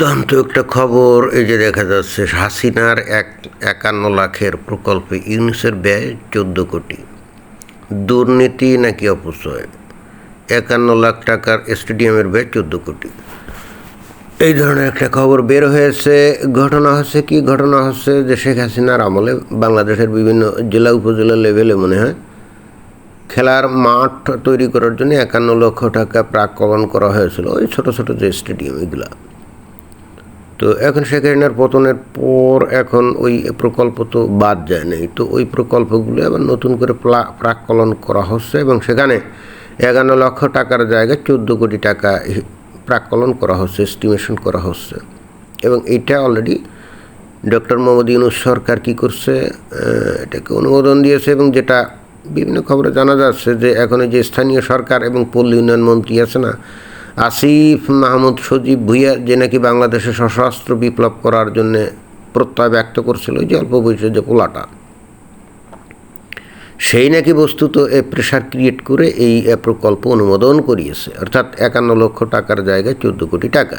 দুর্দান্ত একটা খবর, এই যে দেখা যাচ্ছে হাসিনার এক একান্ন লাখের প্রকল্পে ইউনিসের ব্যয় চোদ্দ কোটি। দুর্নীতি নাকি অপচয়? একান্ন লাখ টাকার স্টেডিয়ামের ব্যয় চোদ্দ কোটি। এই ধরনের একটা খবর বের হয়েছে। ঘটনা হচ্ছে কি? ঘটনা হচ্ছে যে শেখ হাসিনার আমলে বাংলাদেশের বিভিন্ন জেলা উপজেলা লেভেলে মনে হয় খেলার মাঠ তৈরি করার জন্য একান্ন লক্ষ টাকা প্রাকলন করা হয়েছিল। ওই ছোট ছোট যে স্টেডিয়াম, এগুলা। তো এখন শেখ হাসিনার পতনের পর এখন ওই প্রকল্প তো বাদ যায় নাই। তো ওই প্রকল্পগুলো আবার নতুন করে প্রাকলন করা হচ্ছে এবং সেখানে এগারো লক্ষ টাকার জায়গায় চোদ্দ কোটি টাকা প্রাকলন করা হচ্ছে এস্টিমেশন করা হচ্ছে। এবং এটা অলরেডি ডক্টর মোহাম্মদ ইউনুস সরকার কী করছে এটাকে অনুমোদন দিয়েছে এবং যেটা বিভিন্ন খবরে জানা যাচ্ছে যে এখন যে স্থানীয় সরকার এবং পল্লী উন্নয়ন মন্ত্রী আছে না আসিফ মাহমুদ সজীব ভুইয়া, যে নাকি বাংলাদেশে সশস্ত্র বিপ্লব করার জন্য প্রত্যয় ব্যক্ত করছিল যে অল্প বয়সের যে পোলাটা, সেই নাকি বস্তুত এ প্রেশার ক্রিয়েট করে এই প্রকল্প অনুমোদন করিয়েছে, অর্থাৎ একান্ন লক্ষ টাকার জায়গায় চোদ্দ কোটি টাকা।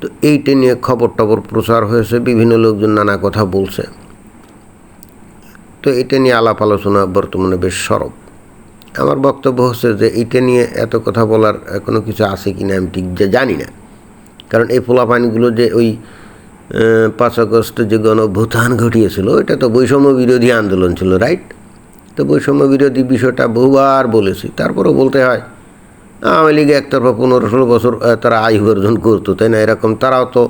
তো এইটা নিয়ে খবর টবর প্রচার হয়েছে, বিভিন্ন লোকজন নানা কথা বলছে। তো এটা নিয়ে আলাপ আলোচনা বর্তমানে বেশ সরব। আমার বক্তব্য হচ্ছে যে এটা নিয়ে এত কথা বলার কোনো কিছু আছে কি না আমি ঠিক যে জানি না। কারণ এই পোলাপানিগুলো যে ওই পাঁচ আগস্ট যে গণভূতান ঘটিয়েছিল এটা তো বৈষম্য বিরোধী আন্দোলন ছিল রাইট তো বৈষম্য বিরোধী বিষয়টা বহুবার বলেছি, তারপরেও বলতে হয়, আওয়ামী লীগ একতরফা পনেরো ষোলো বছর তারা আয় উপার্জন করতো, তাই না? এরকম তারাও তো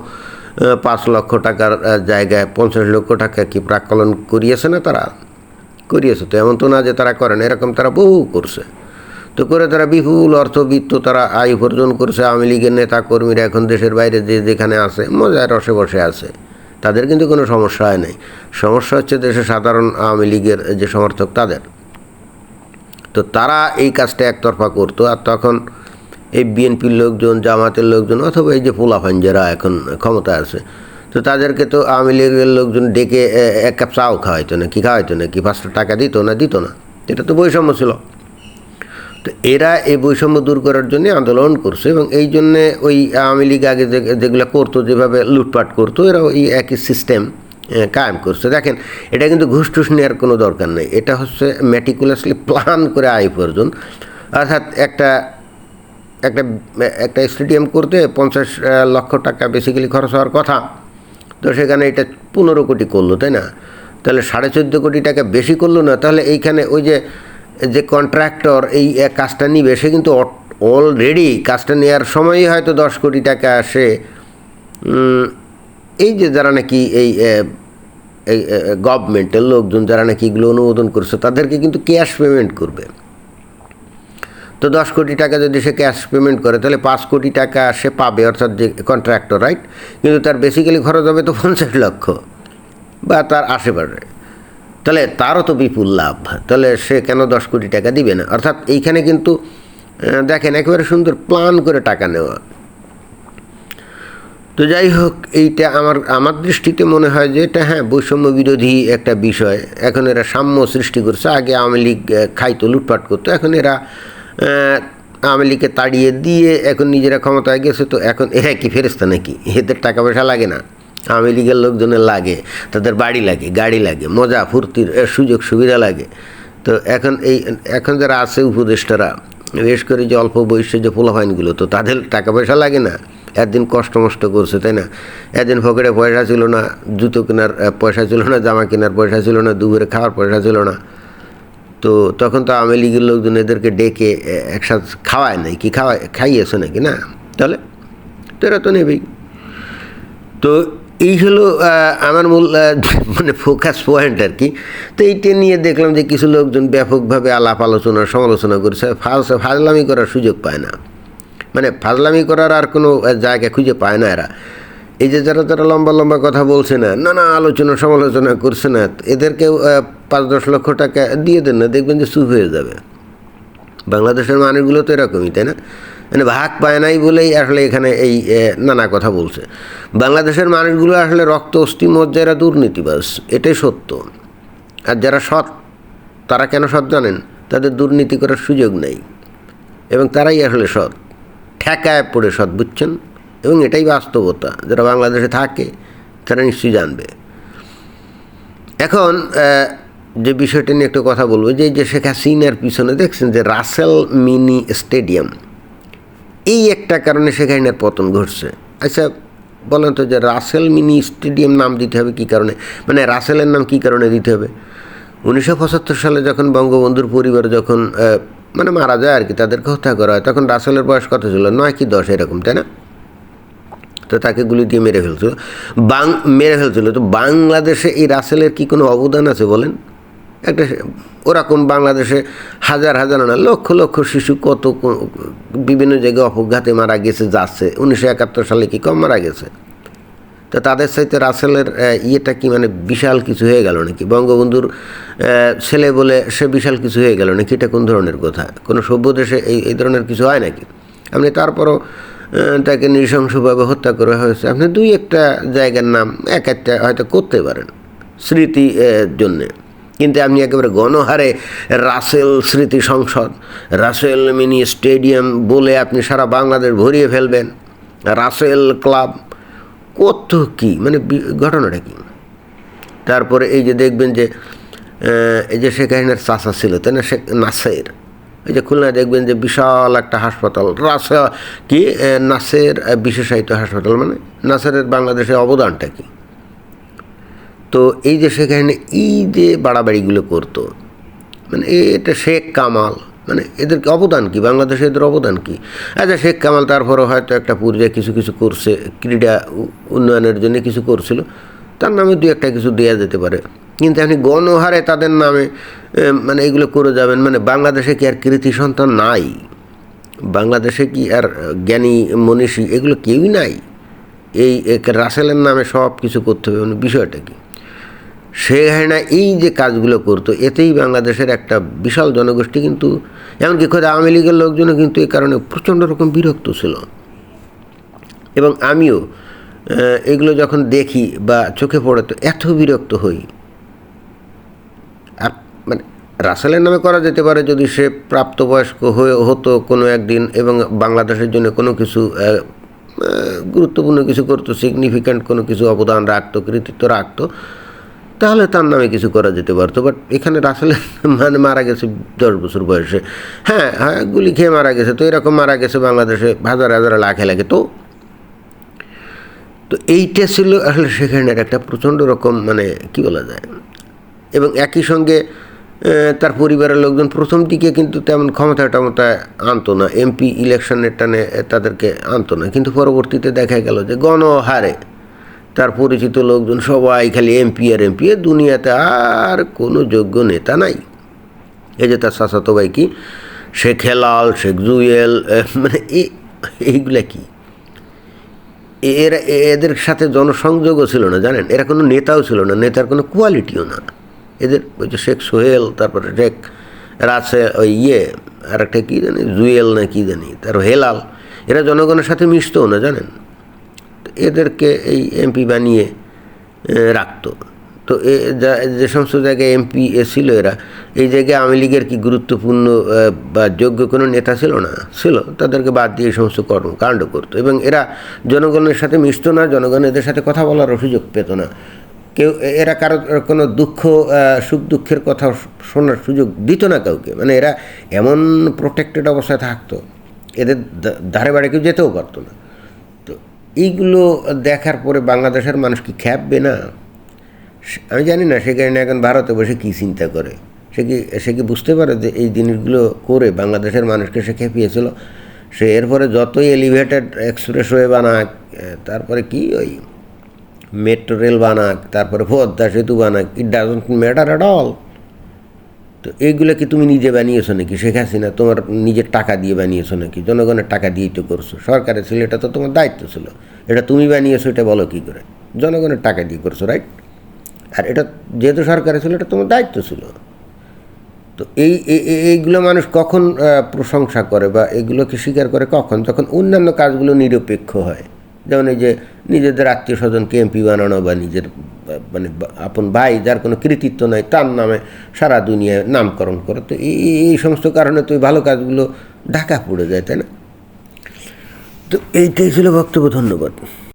পাঁচ লক্ষ টাকার জায়গায় পঞ্চাশ লক্ষ টাকা কি প্রাকলন করিয়েছে না তারা? করিয়েছে। তো এমন তো না যে তারা করেন এরকম তারা বহু করছে। তো করে তারা বিপুল অর্থবিত্ত তারা আয় উপার্জন করছে, আওয়ামী লীগের নেতা কর্মীরা এখন দেশের বাইরে যে যেখানে আছে মজায় রসে বসে আছে। তাদের কিন্তু কোনো সমস্যা হয় নাই। সমস্যা হচ্ছে দেশের সাধারণ আওয়ামী লীগের যে সমর্থক তাদের। তো তারা এই কাজটা একতরফা করতো, আর তখন এই বিএনপির লোকজন, জামাতের লোকজন, অথবা এই যে পোলাফান যারা এখন ক্ষমতা আছে তো তাদেরকে তো আওয়ামী লীগের লোকজন ডেকে এক কাপ চাও খাওয়াইতো না, কি খাওয়াইতো না, কি পাঁচটা টাকা দিত না দিত না। এটা তো বৈষম্য ছিল। তো এরা এই বৈষম্য দূর করার জন্য আন্দোলন করছে এবং এই জন্যে ওই আওয়ামী লীগ আগে যেগুলো করতো, যেভাবে লুটপাট করতো, এরা ওই একই সিস্টেম কায়েম করছে। দেখেন, এটা কিন্তু ঘুষ টুস নেওয়ার কোনো দরকার নেই। এটা হচ্ছে ম্যাটিকুলাসলি প্ল্যান করে আয় উপার্জন অর্থাৎ একটা একটা একটা স্টেডিয়াম করতে পঞ্চাশ লক্ষ টাকা বেসিক্যালি খরচ হওয়ার কথা। তো সেখানে এটা পনেরো কোটি করল, তাই না? তাহলে সাড়ে চোদ্দ কোটি টাকা বেশি করল না, তাহলে এইখানে ওই যে যে কন্ট্রাক্টর এই কাজটা নিবে, সে কিন্তু অলরেডি কাজটা নেওয়ার সময়ই হয়তো দশ কোটি টাকা আসে। এই যে যারা নাকি এই এই গভর্নমেন্টের লোকজন যারা নাকি এগুলো অনুমোদন করছে, তাদেরকে কিন্তু ক্যাশ পেমেন্ট করবে। তো দশ কোটি টাকা যদি সে ক্যাশ পেমেন্ট করে, তাহলে পাঁচ কোটি টাকা সে পাবে, অর্থাৎ যে কন্ট্রাক্টর রাইট কিন্তু তার বেসিক্যালি খরচ হবে তো পঞ্চাশ লক্ষ বা তার আশেপাশে। তাহলে তারও তো বিপুল লাভ। তাহলে সে কেন দশ কোটি টাকা দিবে না? অর্থাৎ এইখানে কিন্তু দেখেন, একেবারে সুন্দর প্ল্যান করে টাকা নেওয়া। তো যাই হোক, এইটা আমার আমার দৃষ্টিতে মনে হয় যে এটা হ্যাঁ বৈষম্য বিরোধী একটা বিষয়। এখন এরা সাম্য সৃষ্টি করছে। আগে আওয়ামী লীগ খাইতো, লুটপাট করতো। এখন এরা আওয়ামী লীগকে তাড়িয়ে দিয়ে এখন নিজেরা ক্ষমতায় গেছে, তো এখন এরা কি ফেরেস্তা নাকি? এদের টাকা পয়সা লাগে না। আওয়ামী লীগের লোকজনের লাগে, তাদের বাড়ি লাগে, গাড়ি লাগে, মজা, ফুর্তির সুযোগ সুবিধা লাগে। তো এখন এই, এখন যারা আছে উপদেষ্টারা, বিশেষ করে যে অল্প বয়সে যে পোলাফাইনগুলো তো তাদের টাকা পয়সা লাগে না। একদিন কষ্ট মষ্ট করছে, তাই না? একদিন পকেটে পয়সা ছিল না, জুতো কেনার পয়সা ছিল না, জামা কেনার পয়সা ছিল না, দুপুরে খাওয়ার পয়সা ছিল না। তো তখন তো আওয়ামী লীগের লোকজন এদেরকে ডেকে একসাথে খাওয়ায় নাই কি? খাওয়ায়, খাইয়েছে নাকি? না। তাহলে? তো এরা তো নেবেই। তো এই হলো আমার মূল মানে ফোকাস পয়েন্ট আর কি। তো এইটা নিয়ে দেখলাম যে কিছু লোকজন ব্যাপকভাবে আলাপ আলোচনা, সমালোচনা করছে। ফাজ, ফাজলামি করার সুযোগ পায় না। মানে ফাজলামি করার আর কোনো জায়গা খুঁজে পায় না এরা। এই যে যারা যারা লম্বা লম্বা কথা বলছে না নানা আলোচনা সমালোচনা করছে না এদেরকেও আহ, পাঁচ দশ লক্ষ টাকা দিয়ে দেন না দেখবেন যে চুপ হয়ে যাবে। বাংলাদেশের মানুষগুলো তো এরকমই তাই না? মানে ভাগ পায় নাই বলেই আসলে এখানে এই নানা কথা বলছে। বাংলাদেশের মানুষগুলো আসলে রক্ত অস্থি মজ্জারা দুর্নীতিবাজ এটাই সত্য। আর যারা সৎ তারা কেন সৎ জানেন? তাদের দুর্নীতি করার সুযোগ নেই। এবং তারাই আসলে সৎ। ঠেকায় পড়ে সৎ বুঝছেন? এবং এটাই বাস্তবতা যারা বাংলাদেশে থাকে তারা নিশ্চয়ই জানবে। এখন যে বিষয়টা নিয়ে একটু কথা বলব, যে যে শেখ হাসিনার পিছনে দেখছেন যে রাসেল মিনি স্টেডিয়াম, এই একটা কারণে শেখ হাসিনার পতন ঘটছে। আচ্ছা বলেন তো যে রাসেল মিনি স্টেডিয়াম নাম দিতে হবে কী কারণে? মানে রাসেলের নাম কী কারণে দিতে হবে? উনিশশো পঁচাত্তর সালে যখন বঙ্গবন্ধুর পরিবার যখন মানে মারা যায় আর কি তাদেরকে হত্যা করা হয়, তখন রাসেলের বয়স কত ছিল? নয় কি দশ, এরকম, তাই না? তো তাকে গুলি দিয়ে মেরে ফেলছিল বাং, মেরে ফেলছিল। তো বাংলাদেশে এই রাসেলের কি কোনো অবদান আছে বলেন? একটা ওরকম বাংলাদেশে হাজার হাজার না, লক্ষ লক্ষ শিশু কত বিভিন্ন জায়গায় অপঘাতে মারা গেছে, যাচ্ছে। উনিশশো একাত্তর সালে কি কম মারা গেছে? তো তাদের সাথে রাসেলের ইয়েটা কি মানে বিশাল কিছু হয়ে গেল নাকি? বঙ্গবন্ধুর ছেলে বলে সে বিশাল কিছু হয়ে গেল নাকি? এটা কোন ধরনের কথা? কোনো সভ্য দেশে এই এই ধরনের কিছু হয় নাকি? আপনি তারপরও তাকে নৃশংসভাবে হত্যা করা হয়েছে। আপনি দুই একটা জায়গার নাম, এক একটা হয়তো করতে পারেন স্মৃতি জন্যে। কিন্তু আপনি একেবারে গণহারে রাসেল স্মৃতি সংসদ, রাসেল মিনি স্টেডিয়াম বলে আপনি সারা বাংলাদেশ ভরিয়ে ফেলবেন। রাসেল ক্লাব কত কি? মানে ঘটনাটা কি? তারপরে এই যে দেখবেন যে এই যে শেখ হাসিনার চাষা ছিল, তাই না? শেখ নাসের। এই যে খুলনায় দেখবেন যে বিশাল একটা হাসপাতাল। রাসা কি নাসের বিশেষায়িত হাসপাতাল মানে? নাসেরের বাংলাদেশের অবদানটা কি? তো এই যে সেখানে এই যে বাড়াবাড়িগুলো করতো মানে এটা শেখ কামাল মানে এদেরকে অবদান কি? বাংলাদেশে এদের অবদান কি? আচ্ছা শেখ কামাল তারপরও হয়তো একটা পর্যায়ে কিছু কিছু করছে, ক্রীড়া উন্নয়নের জন্য কিছু করছিল। তার নামে দু একটা কিছু দেওয়া যেতে পারে। কিন্তু আপনি গণহারে তাদের নামে মানে এগুলো করে যাবেন মানে বাংলাদেশে কি আর কৃতি সন্তান নাই? বাংলাদেশে কি আর জ্ঞানী মনীষী এগুলো কেউই নাই? এই রাসেলের নামে সব কিছু করতে হবে মানে বিষয়টা কি? সে হায়না এই যে কাজগুলো করতো, এতেই বাংলাদেশের একটা বিশাল জনগোষ্ঠী কিন্তু, এমনকি খোদ আওয়ামী লীগের লোকজনও কিন্তু এই কারণে প্রচণ্ড রকম বিরক্ত ছিল। এবং আমিও এগুলো যখন দেখি বা চোখে পড়ে তো এত বিরক্ত হই। রাসেলের নামে করা যেতে পারে যদি সে প্রাপ্তবয়স্ক হয়ে হতো কোনো একদিন এবং বাংলাদেশের জন্য কোনো কিছু গুরুত্বপূর্ণ কিছু করতো সিগনিফিক্যান্ট কোনো কিছু অবদান রাখতো, কৃতিত্ব রাখতো, তাহলে তার নামে কিছু করা যেতে পারতো। বাট এখানে রাসেলের মানে মারা গেছে দশ বছর বয়সে। হ্যাঁ হ্যাঁ গুলি খেয়ে মারা গেছে, তো এরকম মারা গেছে বাংলাদেশে হাজার হাজার লাখে লাগে। তো তো এইটা ছিল আসলে সেখানের একটা প্রচণ্ড রকম মানে কি বলা যায়? এবং একই সঙ্গে তার পরিবারের লোকজন প্রথম দিকে কিন্তু তেমন ক্ষমতা টমতা আনতো না। এমপি ইলেকশনের টানে তাদেরকে আনতো না। কিন্তু পরবর্তীতে দেখা গেল যে গণহারে তার পরিচিত লোকজন সবাই খালি এমপি আর এমপি। দুনিয়াতে আর কোনো যোগ্য নেতা নাই। এই যে তার চাচাতো ভাই কি? শেখ হেলাল শেখ জুয়েল মানে এই এইগুলা কি? এরা, এদের সাথে জনসংযোগও ছিল না, জানেন? এরা কোনো নেতাও ছিল না, নেতার কোনো কোয়ালিটিও না। এদের ওই যে শেখ সোহেল, তারপরে শেখ রাসে ওই ইয়ে আর একটা কী জানি, জুয়েল না কী জানি তার হেলাল, এরা জনগণের সাথে মিশতেও না, জানেন? এদেরকে এই এমপি বানিয়ে রাখতো। তো এ, যা- যে সমস্ত জায়গায় এমপি ছিল এরা, এই জায়গায় আওয়ামী লীগের কি গুরুত্বপূর্ণ বা যোগ্য কোনো নেতা ছিল না? ছিল। তাদেরকে বাদ দিয়ে এই সমস্ত কর্মকাণ্ড করতো। এবং এরা জনগণের সাথে মিশতো না, জনগণ এদের সাথে কথা বলার সুযোগ পেত না। কেউ এরা কারও কোনো দুঃখ সুখ দুঃখের কথা শোনার সুযোগ দিত না কাউকে। মানে এরা এমন প্রোটেক্টেড অবস্থায় থাকতো এদের ধারে বাড়ি কেউ যেতেও পারতো না। তো এইগুলো দেখার পরে বাংলাদেশের মানুষ কি খ্যাপবে না? আমি জানি না সে কারণে এখন ভারতে বসে কী চিন্তা করে? সে কি সে কি বুঝতে পারে যে এই জিনিসগুলো করে বাংলাদেশের মানুষকে সে খেপিয়েছিল? সে এরপরে যতই এলিভেটেড এক্সপ্রেসওয়ে বানাক এ, তারপরে কি ওই মেট্রো রেল বানাক, তারপরে পদ্মা সেতু বানাক it doesn't matter at all তো এইগুলো কি তুমি নিজে বানিয়েছো নাকি? শেখ হাসিনা তোমার নিজের টাকা দিয়ে বানিয়েছো নাকি? জনগণের টাকা দিয়েই তো করছ। সরকারের ছিল, এটা তো তোমার দায়িত্ব ছিল। এটা তুমি বানিয়েছো, এটা বলো কী করে? জনগণের টাকা দিয়ে করছ রাইট আর এটা যেহেতু সরকারের ছিল, এটা তোমার দায়িত্ব ছিল। তো এই, এই- এই- এইগুলো মানুষ কখন প্রশংসা করে বা এগুলোকে স্বীকার করে? কখন? যখন অন্যান্য কাজগুলো নিরপেক্ষ হয়। যেমন এই যে নিজেদের আত্মীয় স্বজনকে এমপি বানানো বা নিজের মানে আপন ভাই যার কোনো কৃতিত্ব নাই, তার নামে সারা দুনিয়ায় নামকরণ করে, তো এই, এই- সমস্ত কারণে তো ভালো কাজগুলো ঢাকা পড়ে যায়, তাই না? তো এইটাই ছিল বক্তব্য, ধন্যবাদ।